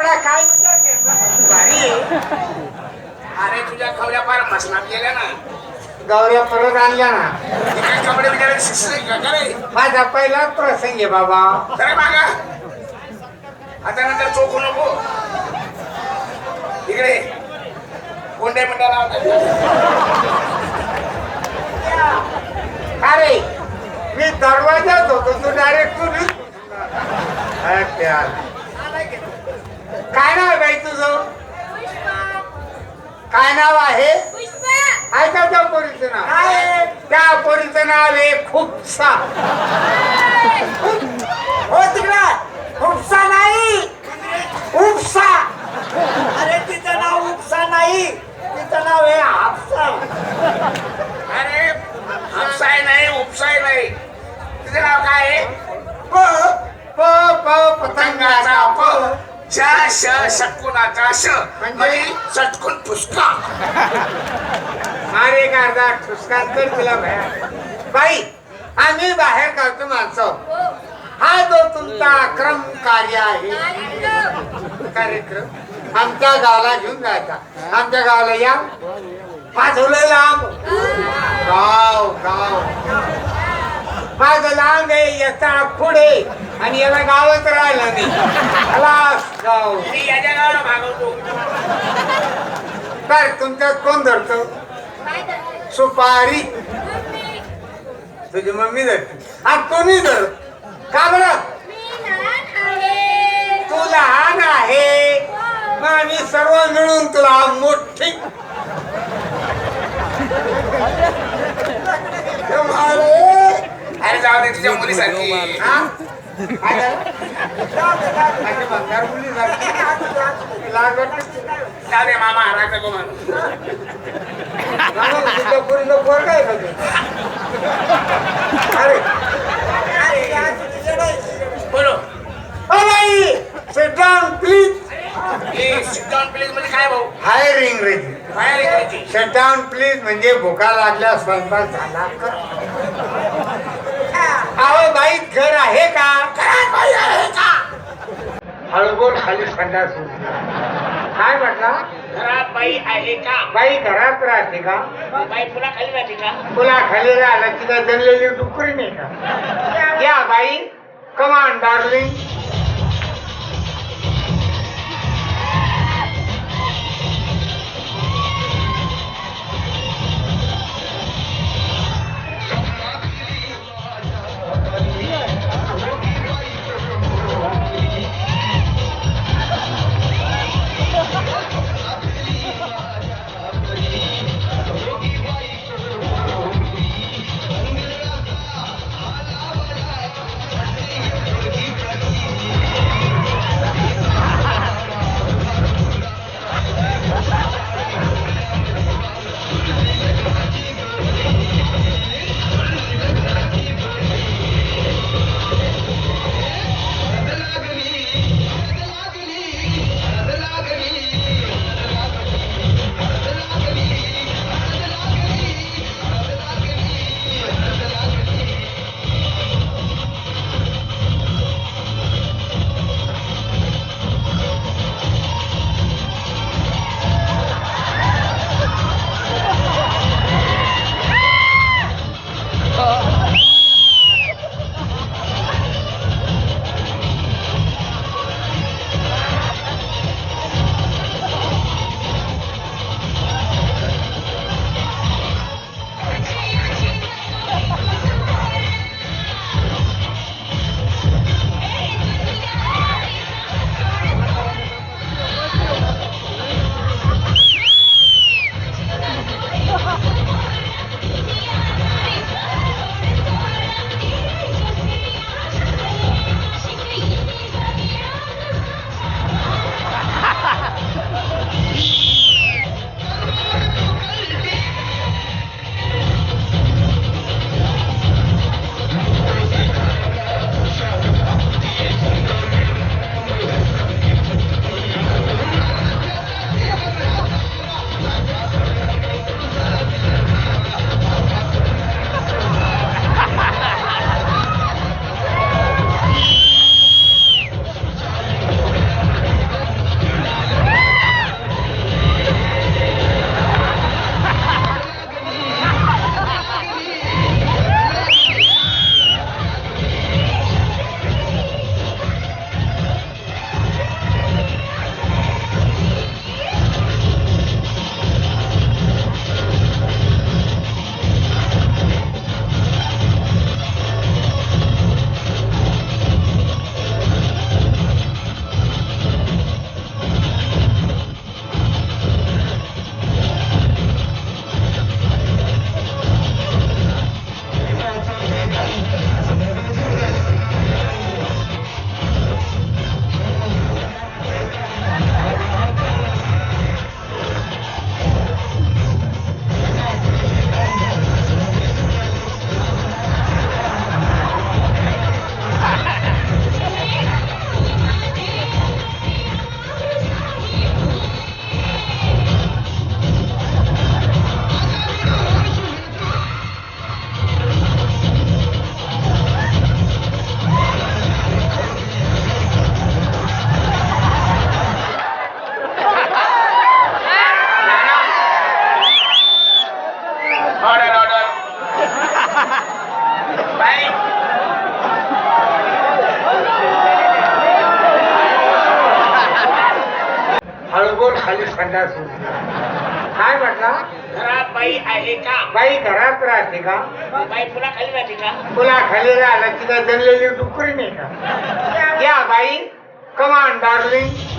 कपडा काय भारी आहे. अरे तुझ्या खवल्या फार मसनात गेल्या ना. गौऱ्या परत आणल्या ना. काय कपडे बिचारे शिसले का? का रे? माझा पहिला प्रसंग आहे बाबा. खरे मागा. आता नंतर चोखू नको. इकडे. कोंडे मंडळा अरे मी दरवाजात होतो तू डायरेक्ट तू काय नाव आहे बाई तुझं? काय नाव आहे? ऐका त्या पोरीचं नाव? त्या पोरीचं नाव आहे खूपसा. हो तिकडा. खूपसा नाही. उपसा अरे तिचं नाव उपसा नाही. तिचं नाव आहे हापसा. अरे हापसाय नाही उपसाय नाही. तुझं नाव काय आहे? प प प पतंगाचा प. श श शकुनाचा श. म्हणजे? चटकून फुसका. अरे अर्धा ठुसकात कर तुला भया. बाई आम्ही बाहेर काढतो माणसं. हा. जो तुमचा क्रम कार्य आहे. कार्यक्रम. आमच्या गावाला घेऊन जायचा. आमच्या गावाला या. पाठवलं लांब. गाव गाव. माझं लांब आहे याचा पुढे. आणि याला गावच राहिलं नाही. खलास गाव. मी याच्या गावाला भागवतो. काय तुमच्यात कोण धरतो? सुपारी. तुझी मम्मी धरते. आणि कोणी धर. का बरं? तू लहान आहे. मग आम्ही सर्व मिळून तुला मोठी. अरे जाऊ दे तुझ्या मुलीसारखी. मामा हरायचा बोलो. डाऊन प्लीज म्हणजे काय भाऊ? हायर इंग्रजी प्लीज म्हणजे भुका लागल्या स्वयंपाक झाला का? अहो बाई घर आहे का? हळगोर खाली सुटला काय म्हटला? घरात बाई आहे का? बाई घरात राहते का? बाई पुन्हा खाली राहते का? तुला खाली राहिला तिला जणलेली डुकरी नाही का? या. बाई कमान डार्लिंग खाली होती. काय म्हटला? घरात बाई आहे का? बाई घरात राहते का? बाई पुन्हा खाली राहते का? तुला खाली राहिला तिला जणलेली डुकरी नाही का? या. बाई कमान डार्लिंग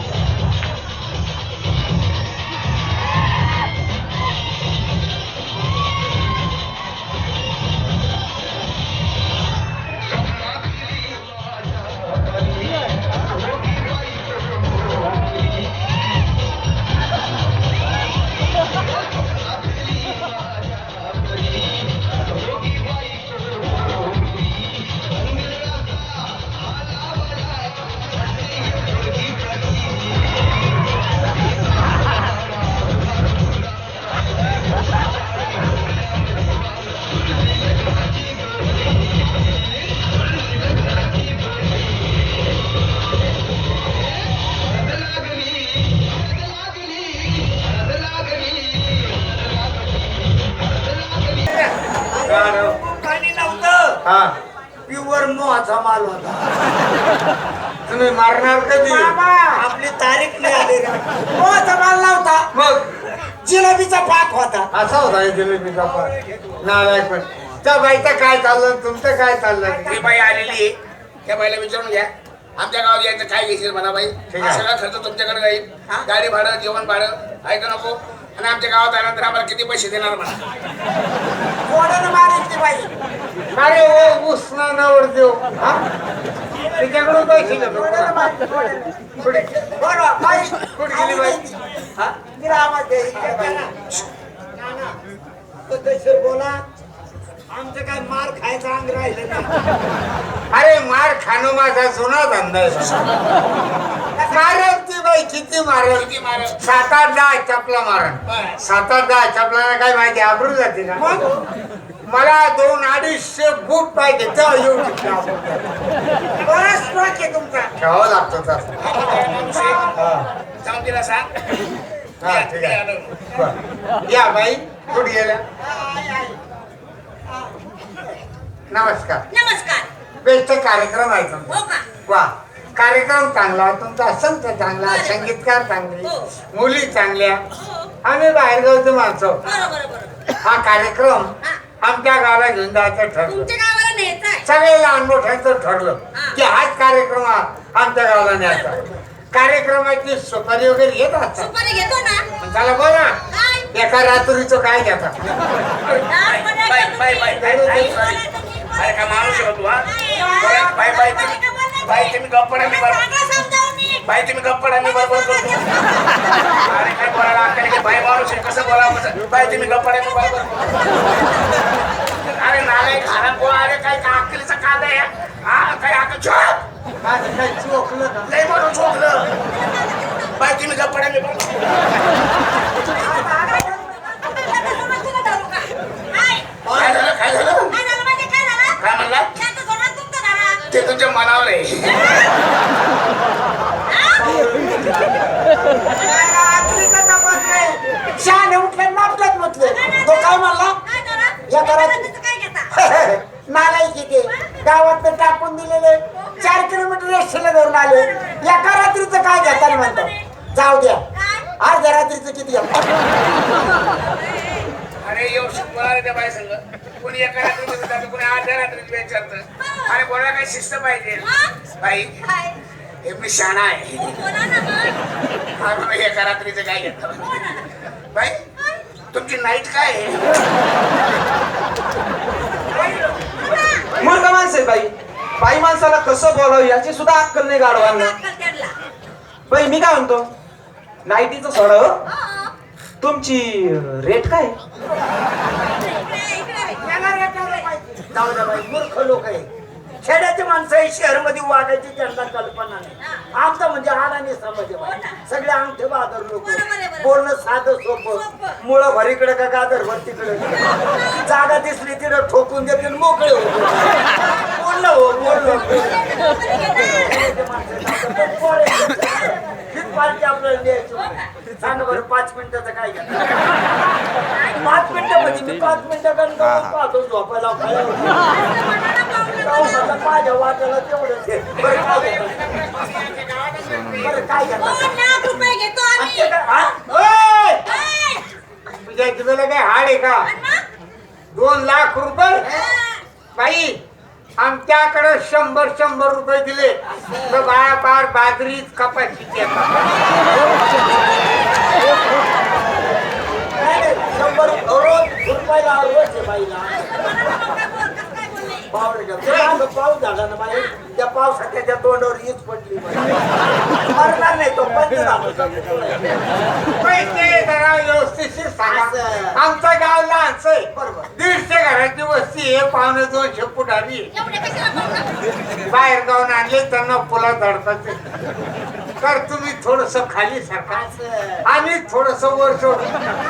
हा. प्युअर मोहाचा माल होता. तुम्ही मारणार कधी? आपली तारीख नाही आली. मोहाचा माल नव्हता. मग? जिलेबीचा पाक होता. असा होता हे जिलेबीचा पण नालायक पण. त्या बाईचं काय चाललं तुमचं काय चाललं? ही बाई आलेली आहे. त्या बाईला विचारून घ्या. आमच्या गावात यायचं काय घेशील म्हणा बाई? ठीक हा. सगळा खर्च तुमच्याकडे जाईल. गाडी भाडं जेवण भाडं. ऐका नको. आणि आमच्या गावात आल्यानंतर आम्हाला किती पैसे देणार म्हणा? कोणानं मारितली बाई? अरे ओ उस्मानावर देऊ हा? तिच्याकडून पैसे घेतो? कुठे? बाई, कुठे गेली बाई? हा? तिला आवाज दे, इकडे बाई. नाना, पद्धतशीर बोला? आमचं काय मार खायचं अंग राहिलं नाही. अरे मार खाणं माझा जुना धंदा आहे. मारल ती बाई किती मारल किती मारल? सात आठ दहा चपला बरं. सात आठ दहा चपला काय माहिती आबरू जाते ना मला दोन अडीचशे फूट पाहिजे तेव्हा येऊ शकते आपण. बराच स्टॉक आहे तुमचा ठेवावं लागतं तसं हा म्हातारा माणूस आहे. हा. जाऊन तिला सांग हा, ठीक आहे. बरं. या बाई कुठे गेल्या नमस्कार नमस्कार बेस्ट कार्यक्रम आहे तुमचा हो का वा कार्यक्रम चांगला तुमचा संत चांगला. संगीतकार चांगले हो. मुली चांगल्या हो आम्ही बाहेरगावचे माणसं बरोबर बरोबर हा कार्यक्रम हा. आमच्या गावाला घेऊन जायचं ठरलं सगळे लहान मोठ्यांचं ठरलं हा. की हाच कार्यक्रम हा आमच्या गावाला न्यायचा कार्यक्रमाची सुपारी वगैरे घेत असतात सुपारी घेतो ना त्याला बोला एका रात्रीचं काय घेता लहानपणी बाई ऐका बाई बाई बाई बाई तुम्ही. बाई बोला तुम्ही, बोला. अरे का माणूस हा बरं, बाई तुम्ही बोला, बाई तुम्ही गप्पड मी बरोबर करतो अरे काय बोलायला अक्कल की बाई माणूस आहे कसं बोलावं बाई तुम्ही गप्पड मी बरोबर अरे नालाय घरात बोला अरे काय का अक्कलीचा कांदा आहे हा? काय अक्कल? चोप चोखलं लय म्हणून चोखलं बाई तुम्ही गप्पड मी बरोबर आता सोडून तुला धरू का? काय? काय झालं काय झालं काय झालं माहिती काय झालं? काय म्हणला त्याचं सोडून तुमचं धरा. ते तुमच्या मनावर आहे. शहाणे उठले नापल्यात म्हटलं. तो काय म्हणला? या घरात-? नालायक किती गावात टाकून दिलेले. चार किलोमीटर रस्त्याला धरून आले. एका रात्रीचं काय घेताना म्हणतो? जाऊ द्या? अर्ध्या रात्रीचं किती अरे येऊ बोला रे त्या बाई संग कोणी एका रात्री जातं कोणी अर्ध्या रात्री विचारतं अरे बोला काय शिस्त पाहिजे? बाई काय? हे मी शाणा आहे बोला ना मग. हा म्हणून एका रात्रीचं काय घेतो बोला ना. बाई तुमची नाईट काय आहे मूर्ख माणसं आहे बाई बाई माणसाला कसं बोलावं याची सुद्धा अक्कल नाही गाडवांना. बाई मी काय म्हणतो नाईटीचं सोडा हो हो. तुमची रेट काय इकडे, इकडे. त्याला रेटायला पाहिजे. जाऊ द्या बाई मूर्ख लोक आहे. खेड्याची माणसं आहे शहरमध्ये वागायची त्यांना कल्पना नाही. आमचं म्हणजे आडाने समज हो. सगळे आमचे बहादर लोक. बोलणं साधं सोपं. मुळं भरीकडे का गादर भर तिकडे. जागा दिसली तिकडे ठोकून देते आणि मोकळे होते बोललं हो बोललं पार्टी आपल्याला द्यायची सांगा बरं पाच मिनिटाचं काय घ्या पाच मिनिटं म्हणजे मी पाच मिनिटं पाहतो झोपायला खायला आता माझ्या वाट्याला तेवढंच आहे. बरं काय? बरं रुपये घेतो काय- हा? हाड आहे का? दोन लाख रुपये हा. बाई आमच्याकडे शंभर शंभर रुपये दिले. तर बाया पार बाजरी कपाशीची येतात शंभर रोज रुपयाला पाऊस झाला ना बाई त्या पावसात त्याच्या तोंडावर हीच पडली. मरणार नाही तो पंच असं. आमचं गाव लहानच आहे बरोबर. दीडशे घराची वस्ती आहे पावणे दोनशे कशाला बोलणार? बाहेर गावून आणले त्यांना पुला धडकायचे तर तुम्ही थोडस खाली सरका. आम्ही थोडस वर सोडू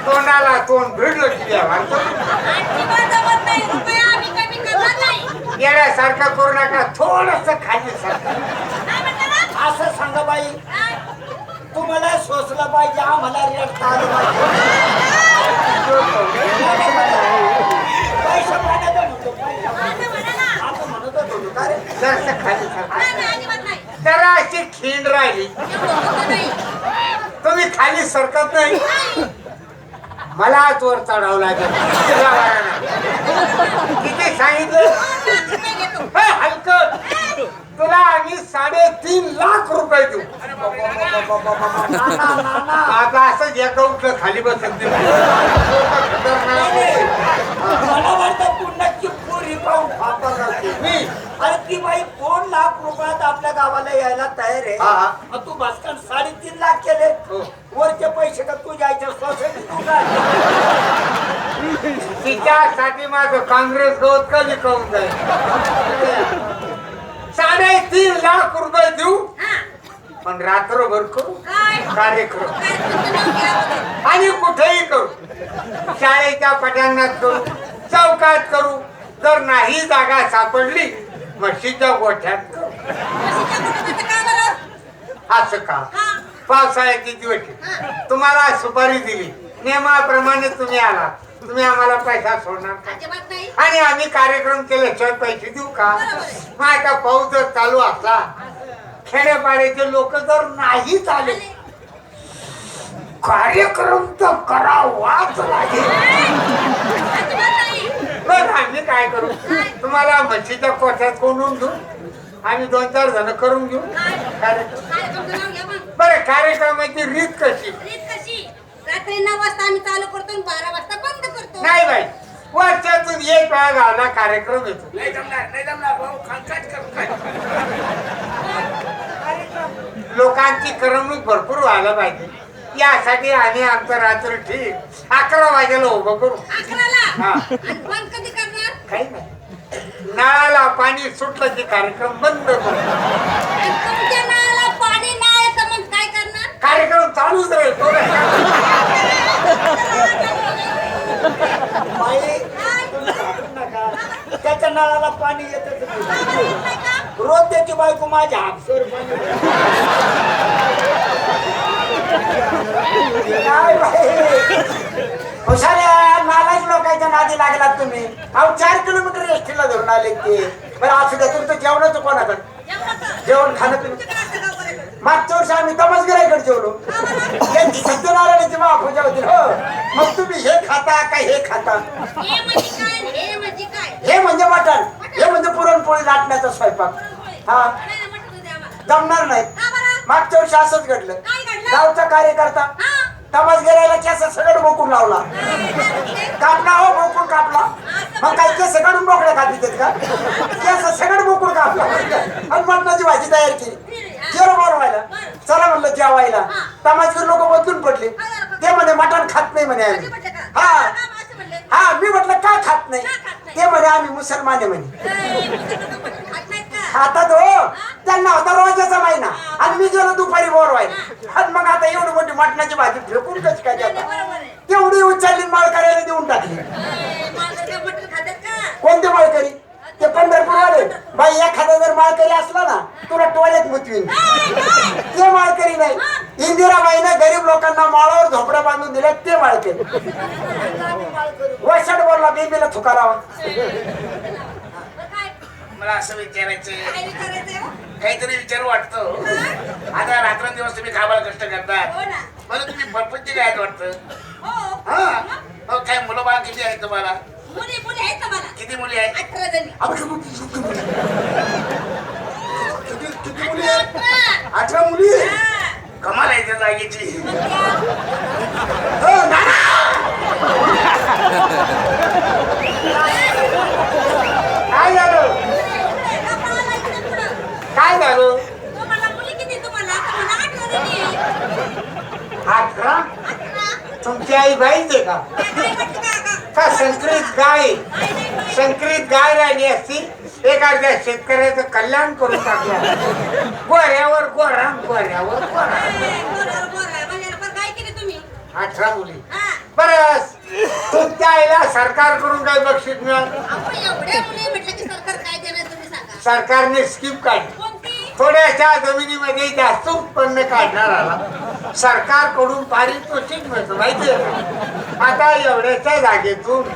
तोंडाला तोंड भिडलं की द्यावा अजिबात जमत नाही. रुपया आम्ही कमी करणार नाही. येण्यासारखं करू नका थोडस ना? असं सांगा बाई? तुम्हाला सोसलं पाहिजे आम्हाला रडता आलं पाहिजे पैसा पाण्याचा म्हणतो. आता होतो का रे जरासं. जरा अशी खिंड राहिली. तुम्ही खाली सरकत नाही नाही. मला आज वर चढावं लागेल. किती सांगितलं हलकट तुला आम्ही साडेतीन लाख रुपये देऊ नाना नाना आता असंच एका उठलं खाली बसत नाही. खतरनाक आहे. मला वाटतं पुण्याची पुरी पाहून मी अरे ती बाई दोन लाख रुपयात आपल्या गावाला यायला तयार आहे हा, हा. मग तू भास्कर साडेतीन लाख केले हो. वरचे पैसे का तू जायचे सोसायटी तू काय? तिच्यासाठी माझं काँग्रेस गवत का विकवून जाईल साडेतीन लाख रुपये देऊ. हा. पण रात्रभर करू. काय? कार्यक्रम. आणि कुठेही करू. शाळेच्या पटांगणात करू. चौकात करू. जर नाही जागा सापडली म्हशीच्या गोठ्यात करू? असं का? हा. पावसाळ्याची दिवस हा. तुम्हाला सुपारी दिली. नियमाप्रमाणे तुम्ही आला. तुम्ही आम्हाला पैसा सोडणार का. आणि आम्ही कार्यक्रम केल्याशिवाय पैसे देऊ का. मग आता पाऊस जर चालू असला खेड्यापाड्याचे लोक जर नाही आले. कार्यक्रम तर करावाच लागेल. मग आम्ही काय करू? तुम्हाला म्हशीच्या कोठ्यात कोंडून घेऊ? आम्ही दोन चार जण करून घेऊ. कार्यक्रम बरं कार्यक्रमाची रीत कशी? रीत कशी? रात्री नऊ वाजता आम्ही चालू करतो आणि बारा वाजता बंद करतो. नाही बाई वर्षातून एक वेळा गावला कार्यक्रम येतो. नाही जमणार नाही जमणार भाऊ करू काय लोकांची करमणूक भरपूर व्हायला पाहिजे. यासाठी आम्ही आमचं रात्र ठीक. अकरा वाजेला उभं करू. हा. बंद कधी करणार? काही नाही. नळाला पाणी सुटलं की कार्यक्रम बंद करू. कार्यक्रम चालूच राहील. बाई नका. त्याच्या नळाला पाणी येत रोज त्याची बायको माझ्या हापसर पाणी काय बाई? हुशाऱ्या नालायक लोकांच्या नादी लागलात तुम्ही. अहो चार किलोमीटर एसटीला धरून आले ते. बरं असं का तुमचं जेवणाचं कोणाकडे? जेवण खाणं तुम्ही मागच्या वर्षी आम्ही तमसगिराकडे जेवलो. त्यांची सत्यनारायणाची महापूजा होती हो. मग तुम्ही हे खाता का हे खाता? हे म्हणजे काय? हे म्हणजे काय? हे म्हणजे मटण. हे म्हणजे पुरणपोळी लाटण्याचा स्वयंपाक. हा. जमणार नाही? मागच्या वर्षी असंच घडलं? गावचा कार्यकर्ता. तमास गेरायला केस सगळं बोकून लावला? कापला हो बोकून कापला. मग काय केस काढून बोकड्या खाती देत का? केस सगळं बोकून कापला. आणि मटणाची भाजी तयार केली. जेवण बोलवायला चला म्हणलं जेवायला. तमासगीर लोक बदलून पडले. ते म्हणे मटण खात नाही म्हणे आम्ही? हा? हा मी म्हटलं का खात नाही? ते म्हणे आम्ही मुसलमान आहे म्हणे? खातात हो? त्यांना होता रोजाचा महिना आणि मी गेलो दुपारी बोरवायला आणि मग आता एवढी मोठी मटणाची भाजी फेकून कशी काय आहे. तेवढी उचलली माळ करायला देऊन टाकली? कोणते माळकरी? ते पंढरपूर आले बाई एखादा जर माळकरी असला ना तुला टोळ्यात मुतवीन? ते माळकरी नाही इंदिराबाईनं गरीब लोकांना माळावर झोपड्या बांधून दिल्या ते माळकरी वसड बोलला बेबीला थुका लावा मग काय? मला असं विचारायचं हो? काहीतरी विचार वाटतो आता रात्रंदिवस तुम्ही कामाला कष्ट करतात हो ना. मला तुम्ही भरपूर काय वाटतं हो. हा मग? हो काय मुलं बाळ किती आहेत तुम्हाला मुली मुली आहेत का मला किती मुली आहेत अठरा जणी अबे, किती किती- किती मुली अठरा, आहेत अठरा. अठरा मुली आहेत? हा. कमाल आहे त्या जागेची हो, नाना! काय झालं पुढे, कपाळाला इकडे पुढं. काय झालं तुम्हाला मुली किती तुम्हाला आता मला अठरा जणी आहे. अठरा अठरा. तुमची आई बाईच आहे काय? का संकरित गाय. संकरित गाय राहिली असती एखाद्या शेतकऱ्याचं कल्याण करून टाकलं गोऱ्यावर गोरा गोऱ्यावर गोरा. अठरा मुली. हा. बरं तुमच्या आईला सरकारकडून काय बक्षीस मिळालं? सरकार सरकारने स्कीम काढली. थोड्याशा जमिनीमध्ये जास्त उत्पन्न काढणाराला सरकारकडून पारितोषिक मिळतं माहितीये का आता एवढ्याच्या जागेतून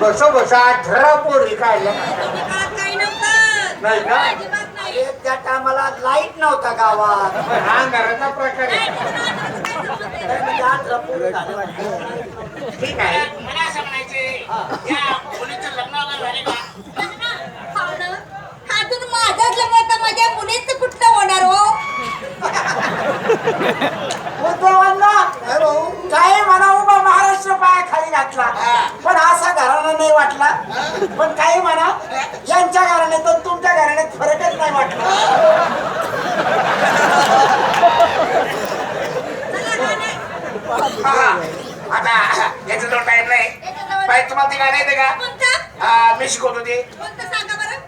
बस बस अठरा पोरी काढल्या नव्हतं नाही का? त्या टायमाला लाइट नव्हता गावात पण हा घराचा प्रकार. ठीक आहे मला असं म्हणायचे या मुलीचं लग्न वगैरे झाले का. लग्न तर माझ्या मुलीचं कुठलं होणार हो? उद्धवांना काय म्हणा उभा महाराष्ट्र पाया खाली घातला. पण असा घराणा नाही वाटला. पण काही म्हणा यांच्या घराण्यात तुमच्या घराण्यात फरकच नाही वाटला. हा, हा. आता याचा जो टाइम नाही बाई तुम्हाला ते गाणं येते का? हा, मी शिकवतो ते.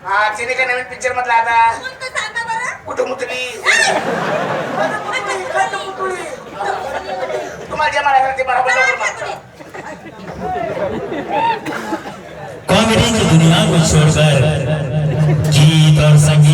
हा तिने का नवीन पिक्चर मधला आता? कोणतं सांगा बरं? कुठं मुतली? पुतळी. तुम्हाला जे म्हणायचं ते बरोबर लवकर म्हणा. कॉमेडी की दुनिया को छोड़कर गीत और संगीत